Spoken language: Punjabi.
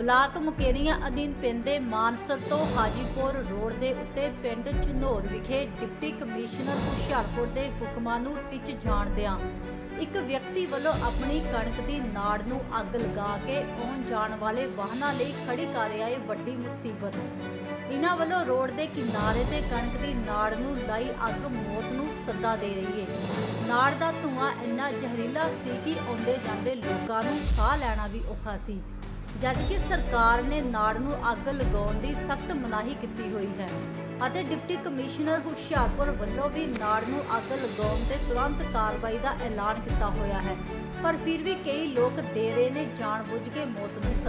ਬਲਾਕ ਮੁਕੇਰੀਆਂ ਅਧੀਨ ਪਿੰਡ ਦੇ ਮਾਨਸਰ ਤੋਂ ਹਾਜੀਪੁਰ ਰੋਡ ਦੇ ਉੱਤੇ ਪਿੰਡ ਚਨੌਰ ਵਿਖੇ ਡਿਪਟੀ ਕਮਿਸ਼ਨਰ ਹੁਸ਼ਿਆਰਪੁਰ ਦੇ ਹੁਕਮਾਂ ਨੂੰ ਟਿੱਚ ਜਾਣਦਿਆਂ ਇੱਕ ਵਿਅਕਤੀ ਵੱਲੋਂ ਆਪਣੀ ਕਣਕ ਦੀ ਨਾੜ ਨੂੰ ਅੱਗ ਲਗਾ ਕੇ ਆਉਣ ਜਾਣ ਵਾਲੇ ਵਾਹਨਾਂ ਲਈ ਖੜੀ ਕਰ ਰਿਹਾ ਹੈ ਵੱਡੀ ਮੁਸੀਬਤ। ਇਹਨਾਂ ਵੱਲੋਂ ਰੋਡ ਦੇ ਕਿਨਾਰੇ ਤੇ ਕਣਕ ਦੀ ਨਾੜ ਨੂੰ ਲਾਈ ਅੱਗ ਮੌਤ ਨੂੰ ਸੱਦਾ ਦੇ ਰਹੀ ਹੈ ਨਾੜ ਦਾ ਧੂਆਂ ਇੰਨਾ ਜ਼ਹਿਰੀਲਾ ਸੀ ਕਿ ਆਉਂਦੇ ਜਾਂਦੇ ਲੋਕਾਂ ਨੂੰ ਸਾਹ ਲੈਣਾ ਵੀ ਔਖਾ ਸੀ। ਜਦਕਿ ਸਰਕਾਰ ਨੇ ਨਾੜ ਨੂੰ ਅੱਗ ਲਗਾਉਣ ਦੀ ਸਖਤ ਮਨਾਹੀ ਕੀਤੀ ਹੋਈ ਹੈ ਅਤੇ ਡਿਪਟੀ ਕਮਿਸ਼ਨਰ ਹੁਸ਼ਿਆਰਪੁਰ ਵੱਲੋਂ ਵੀ ਨਾੜ ਨੂੰ ਅੱਗ ਲਗਾਉਣ ਤੇ ਤੁਰੰਤ ਕਾਰਵਾਈ ਦਾ ਐਲਾਨ ਕੀਤਾ ਹੋਇਆ ਹੈ। ਪਰ ਫਿਰ ਵੀ ਕਈ ਲੋਕ ਦੇ ਰਹੇ ਨੇ, ਜਾਣਬੁੱਝ ਕੇ ਮੌਤ ਨੂੰ